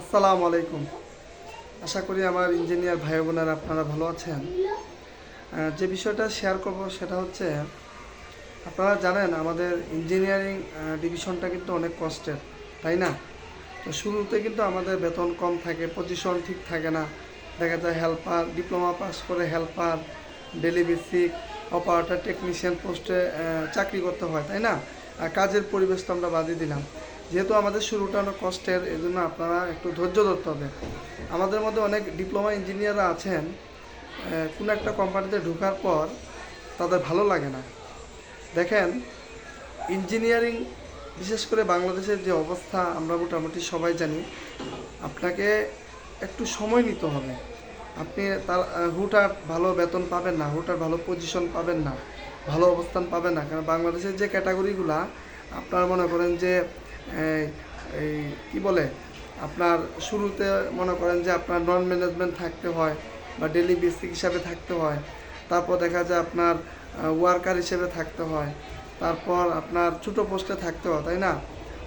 আসসালামু আলাইকুম। আশা করি আমার ইঞ্জিনিয়ার ভাই বোনেরা আপনারা ভালো আছেন। যে বিষয়টা শেয়ার করব সেটা হচ্ছে, আপনারা জানেন আমাদের ইঞ্জিনিয়ারিং ডিভিশনটা কিন্তু অনেক কষ্টের তাই না? তো শুরুতে কিন্তু আমাদের বেতন কম থাকে পজিশন ঠিক থাকে না। দেখা যায় হেল্পার ডিপ্লোমা পাস করে helper daily basic operator technician পোস্টে চাকরি করতে হয়, তাই না? কাজের পরিবেশ তো আমরা বাদই দিলাম। যেহেতু আমাদের শুরুটা অনেক কষ্টের এই জন্য আপনারা একটু ধৈর্য ধরতে হবে। আমাদের মধ্যে অনেক ডিপ্লোমা ইঞ্জিনিয়াররা আছেন কোনো একটা কোম্পানিতে ঢোকার পর তাদের ভালো লাগে না। দেখেন, ইঞ্জিনিয়ারিং, বিশেষ করে বাংলাদেশের যে অবস্থা, আমরা মোটামুটি সবাই জানি, আপনাকে একটু সময় নিতে হবে। আপনি তার হুটহাট ভালো বেতন পাবেন না, হুটহাট ভালো পজিশন পাবেন না, ভালো অবস্থান পাবেন না। কারণ বাংলাদেশের যে ক্যাটাগরিগুলা আপনার মনে করেন যে এই কি বলে, আপনার শুরুতে মনে করেন যে আপনার নন ম্যানেজমেন্ট থাকতে হয় বা ডেলি বেসিক হিসাবে থাকতে হয়। তারপর দেখা যায় আপনার ওয়ার্কার হিসেবে থাকতে হয়। তারপর আপনার ছোটো পোস্টে থাকতে হয়, তাই না?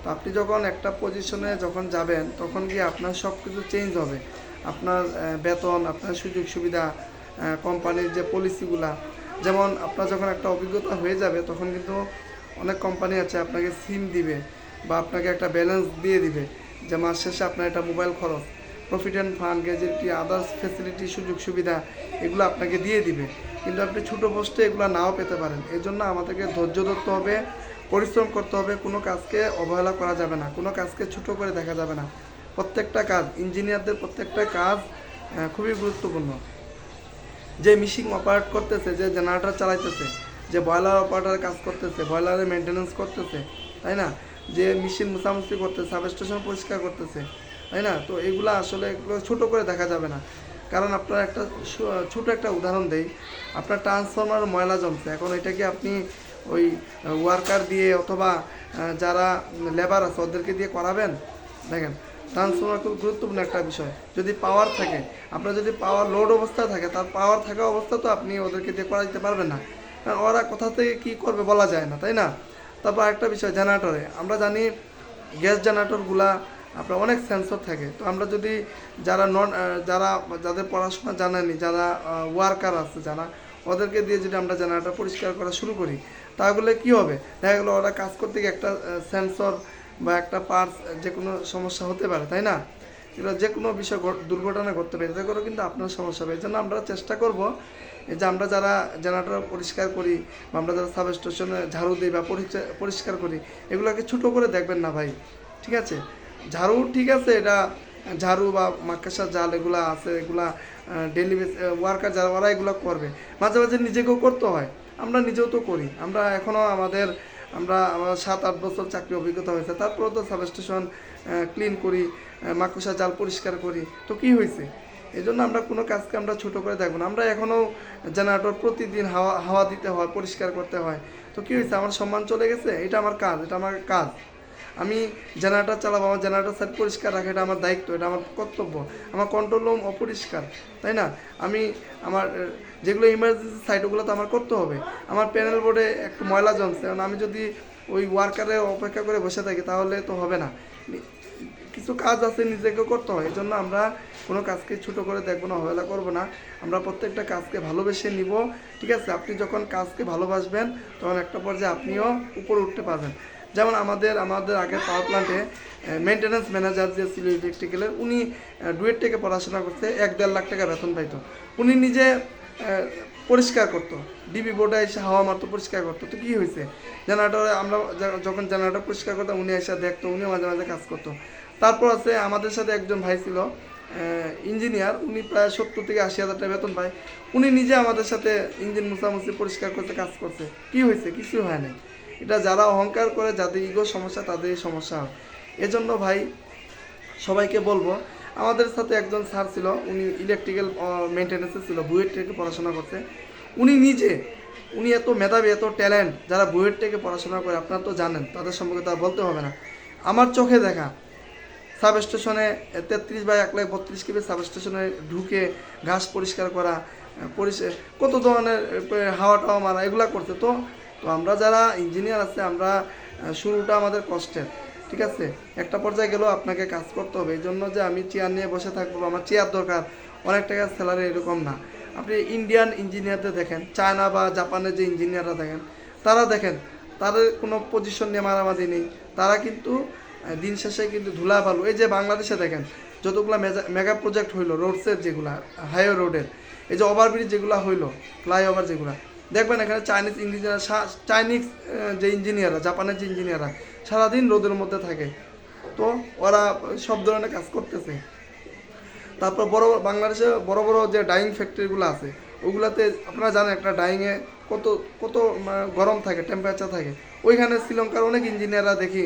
তো আপনি যখন একটা পজিশনে যখন যাবেন, তখন গিয়ে আপনার সব কিছু চেঞ্জ হবে। আপনার বেতন, আপনার সুযোগ সুবিধা কোম্পানির যে পলিসিগুলা যেমন আপনার যখন একটা অভিজ্ঞতা হয়ে যাবে, তখন কিন্তু অনেক কোম্পানি আছে আপনাকে সিম দিবে। বা আপনাকে একটা ব্যালেন্স দিয়ে দিবে যে মাস শেষে আপনার একটা মোবাইল খরচ প্রফিট অ্যান্ড ফান্ড গ্যাজেটি আদার্স ফেসিলিটি সুযোগ সুবিধা এগুলো আপনাকে দিয়ে দিবে। কিন্তু আপনি ছোটো পোস্টে এগুলো নাও পেতে পারেন। এই জন্য আমাদেরকে ধৈর্য ধরতে হবে, পরিশ্রম করতে হবে, কোনো কাজকে অবহেলা করা যাবে না, কোনো কাজকে ছোট করে দেখা যাবে না। প্রত্যেকটা কাজ ইঞ্জিনিয়ারদের প্রত্যেকটা কাজ খুবই গুরুত্বপূর্ণ। যে মিশিং অপারেট করতেছে, যে জেনারেটর চালাইতেছে, যে বয়লার অপারেটর কাজ করতেছে বয়লারের মেনটেনেন্স করতেছে, তাই না? যে মেশিন মুছামুছি করতেছে সাবস্টেশন পরিষ্কার করতেছে, তাই না? তো এগুলো আসলে ছোটো করে দেখা যাবে না। কারণ আপনার একটা ছোট একটা উদাহরণ দেই। আপনার ট্রান্সফরমার ময়লা জমছে। এখন এটাকে আপনি ওই ওয়ার্কার দিয়ে অথবা যারা লেবার আছে, ওদেরকে দিয়ে করাবেন? দেখেন ট্রান্সফরমার খুব গুরুত্বপূর্ণ একটা বিষয়। যদি পাওয়ার থাকে, আপনার যদি পাওয়ার লোড অবস্থা থাকে, তার পাওয়ার থাকা অবস্থা তো আপনি ওদেরকে দিয়ে করা দিতে পারবেন না। কারণ ওরা কোথা থেকে কী করবে বলা যায় না, তাই না? তারপর একটা বিষয়, জেনারেটরে। আমরা জানি গ্যাস জেনারেটরগুলা আপনার অনেক সেন্সর থাকে। তো আমরা যদি যারা নন যারা যাদের পড়াশোনা জানেনি, যারা ওয়ার্কার আছে যারা, ওদেরকে দিয়ে যদি আমরা জেনারেটর পরিষ্কার করা শুরু করি, তাহলে কি হবে? দেখা গেলো ওরা কাজ করতে গিয়ে একটা সেন্সর বা একটা পার্টস যে কোনো সমস্যা হতে পারে, তাই না? এগুলো যে কোনো বিষয় ঘট- দুর্ঘটনা ঘটতে পারে, এতে করে কিন্তু আপনার সমস্যা হবে। এই জন্য আমরা চেষ্টা করব যে আমরা যারা জেনারেটর পরিষ্কার করি বা আমরা যারা সাব স্টেশনে ঝাড়ু দিই বা পরিষ্কার করি, এগুলোকে ছোটো করে দেখবেন না ভাই, ঠিক আছে? ঝাড়ু ঠিক আছে, এটা ঝাড়ু বা মাকাসা জাল এগুলো আছে, এগুলা ডেলি ওয়ার্কার যারা, ওরা এগুলো করবে। মাঝে মাঝে নিজেকেও করতে হয়, আমরা নিজেও তো করি। আমরা এখনও আমাদের, আমরা সাত আট বছর চাকরি অভিজ্ঞতা হয়েছে, তারপরেও তো সাবস্টেশন ক্লিন করি। মাকুসা জাল পরিষ্কার করি। তো কি হয়েছে? এই জন্য আমরা কোনো কাজকে আমরা ছোট করে দেখব না। আমরা এখনও জেনারেটর প্রতিদিন হাওয়া হাওয়া দিতে হয়, পরিষ্কার করতে হয়। তো কি হয়েছে? আমার সম্মান চলে গেছে? এটা আমার কাজ, এটা আমার কাজ। আমি জেনারেটর চালাবো, আমার জেনারেটর সাইড পরিষ্কার রাখা, এটা আমার দায়িত্ব, এটা আমার কর্তব্য। আমার কন্ট্রোল রুম অপরিষ্কার, তাই না? আমি আমার, যেগুলো ইমার্জেন্সি সাইট ওগুলো তো আমার করতে হবে। আমার প্যানেল বোর্ডে একটু ময়লা জমছে। কারণ আমি যদি ওই ওয়ার্কারে অপেক্ষা করে বসে থাকি, তাহলে তো হবে না। কিছু কাজ আছে নিজেকে করতে হয় এই জন্য আমরা কোনো কাজকে ছোট করে দেখব না, অবহেলা করব না। আমরা প্রত্যেকটা কাজকে ভালোবেসে নিব, ঠিক আছে? আপনি যখন কাজকে ভালোবাসবেন, তখন একটা পর্যায়ে আপনিও উপরে উঠতে পারবেন। যেমন আমাদের আমাদের আগের পাওয়ার প্ল্যান্টে মেনটেন্যান্স ম্যানেজার যে ছিল ইলেকট্রিক্যালের উনি ডুয়েট থেকে পড়াশোনা করতে এক দেড় লাখ টাকা বেতন পাইতো। উনি নিজে পরিষ্কার করতো। ডিবি বোর্ডে এসে হাওয়া মারতো, পরিষ্কার করতো। তো কী হয়েছে? জেনারেটরে আমরা যখন জেনারেটর পরিষ্কার করতাম, উনি এসে দেখতো, উনিও মাঝে মাঝে কাজ করতো। তারপর আছে আমাদের সাথে একজন ভাই ছিল ইঞ্জিনিয়ার। উনি প্রায় সত্তর থেকে আশি হাজার টাকা বেতন পায়। উনি নিজে আমাদের সাথে ইঞ্জিন মুছামুছি পরিষ্কার করতে কাজ করছে। কি হয়েছে? কিছুই হয় নাই। এটা যারা অহংকার করে, যাদের ইগো সমস্যা, তাদেরই সমস্যা। হয় এজন্য ভাই, সবাইকে বলব, আমাদের সাথে একজন স্যার ছিল, উনি ইলেকট্রিক্যাল মেনটেন্যান্সে ছিল, বুয়েট থেকে পড়াশোনা করছে। উনি নিজে, উনি এত মেধাবী, এত ট্যালেন্ট যারা বুয়েট থেকে পড়াশোনা করে, আপনারা তো জানেন, তাদের সম্পর্কে তার বলতে হবে না। আমার চোখে দেখা সাব স্টেশনে তেত্রিশ বাই এক লাখ বত্রিশ কেবি সাব স্টেশনে ঢুকে ঘাস পরিষ্কার করা পরিষ্কার, কত ধরনের হাওয়া টাওয়া মারা, এগুলা করতে তো তো আমরা যারা ইঞ্জিনিয়ার আছে, আমরা শুরুটা আমাদের কষ্টের, ঠিক আছে? একটা পর্যায়ে গেলেও আপনাকে কাজ করতে হবে। এই জন্য যে আমি চেয়ার নিয়ে বসে থাকব, আমার চেয়ার দরকার, অনেক টাকা স্যালারি এরকম না। আপনি ইন্ডিয়ান ইঞ্জিনিয়ারদের দেখেন চায়না বা জাপানের যে ইঞ্জিনিয়াররা দেখেন, তারা দেখেন, তাদের কোনো পজিশন নিয়ে মারামারি নেই। তারা কিন্তু দিন শেষে কিন্তু ধুলা বালু। এই যে বাংলাদেশে দেখেন, যতগুলো মেগা প্রজেক্ট হইল রোডসের যেগুলা হাইওয়ে রোডের এই যে ওভারব্রিজ যেগুলো হইল ফ্লাইওভার যেগুলো। দেখবেন এখানে চাইনিজ ইঞ্জিনিয়ার চাইনিজ যে ইঞ্জিনিয়াররা জাপানের যে ইঞ্জিনিয়াররা সারাদিন রোদের মধ্যে থাকে। তো ওরা সব ধরনের কাজ করতেছে। তারপর বড় বাংলাদেশে বড় বড় যে ডাইং ফ্যাক্টরিগুলো আছে, ওগুলাতে আপনারা জানেন একটা ডাইংয়ে কত কত গরম থাকে টেম্পারেচার থাকে। ওইখানে শ্রীলঙ্কার অনেক ইঞ্জিনিয়াররা দেখি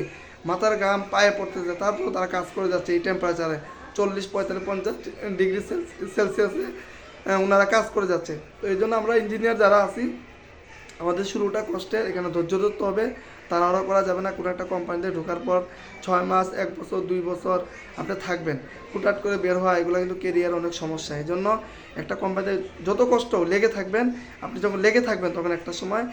মাথার গাম পায়ে পড়তেছে, তারপর তারা কাজ করে যাচ্ছে, এই টেম্পারেচারে চল্লিশ, পঁয়তাল্লিশ, পঞ্চাশ ডিগ্রি সেলসিয়াসে ওনারা কাজ করে যাচ্ছে। তো এই জন্য আমরা ইঞ্জিনিয়ার যারা আছি, আমাদের শুরুটা কষ্টের, এখানে ধৈর্য ধরতে হবে। তাড়াহুড়ো করা যাবে না, কোনো একটা কোম্পানিতে ঢোকার পর ছয় মাস, এক বছর, দুই বছর আপনি থাকবেন। হুটহাট করে বের হওয়া, এগুলো কিন্তু কেরিয়ার অনেক সমস্যা। এই জন্য একটা কোম্পানিতে যত কষ্ট লেগে থাকবেন, আপনি যখন লেগে থাকবেন, তখন একটা সময়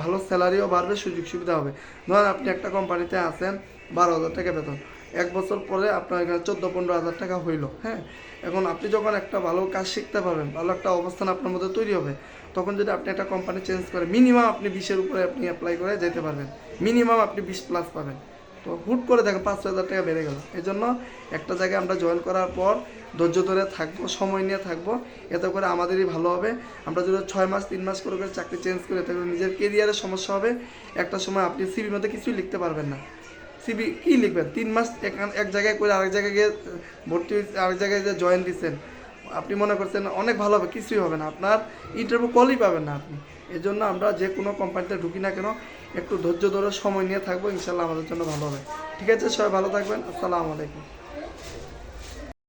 ভালো স্যালারিও বাড়বে সুযোগ সুবিধা হবে। ধরেন আপনি একটা কোম্পানিতে আছেন, বারো হাজার টাকা বেতন। এক বছর পরে আপনার এখানে চোদ্দ পনেরো হাজার টাকা হইল হ্যাঁ? এখন আপনি যখন একটা ভালো কাজ শিখতে পারবেন, ভালো একটা অবস্থান আপনার মধ্যে তৈরি হবে, তখন যদি আপনি একটা কোম্পানি চেঞ্জ করেন মিনিমাম আপনি বিশের উপরে আপনি অ্যাপ্লাই করে যেতে পারবেন। মিনিমাম আপনি বিশ প্লাস পাবেন। তো হুট করে দেখেন পাঁচ হাজার টাকা বেড়ে গেল। এই জন্য একটা জায়গায় আমরা জয়েন করার পর ধৈর্য ধরে থাকব, সময় নিয়ে থাকব। এতে করে আমাদেরই ভালো হবে। আমরা যদি ছয় মাস, তিন মাস করে করে চাকরি চেঞ্জ করে, এতে করে নিজের কেরিয়ারের সমস্যা হবে। একটা সময় আপনি সিবির মধ্যে কিছুই লিখতে পারবেন না। সিবি কি লিখবেন? তিন মাস এক- জায়গায় করে আরেক জায়গায় গিয়ে ভর্তি হয়েছে আরেক জায়গায় যে জয়েন দিচ্ছেন আপনি মনে করছেন অনেক ভালো হবে, কিছুই হবে না। আপনার ইন্টারভিউ কলই পাবেন না আপনি। এই জন্য আমরা যে কোনো কোম্পানিতে ঢুকি না কেন, একটু ধৈর্য ধরে সময় নিয়ে থাকব। ইনশাল্লাহ আমাদের জন্য ভালো হবে। ঠিক আছে, সবাই ভালো থাকবেন। আসসালামু আলাইকুম।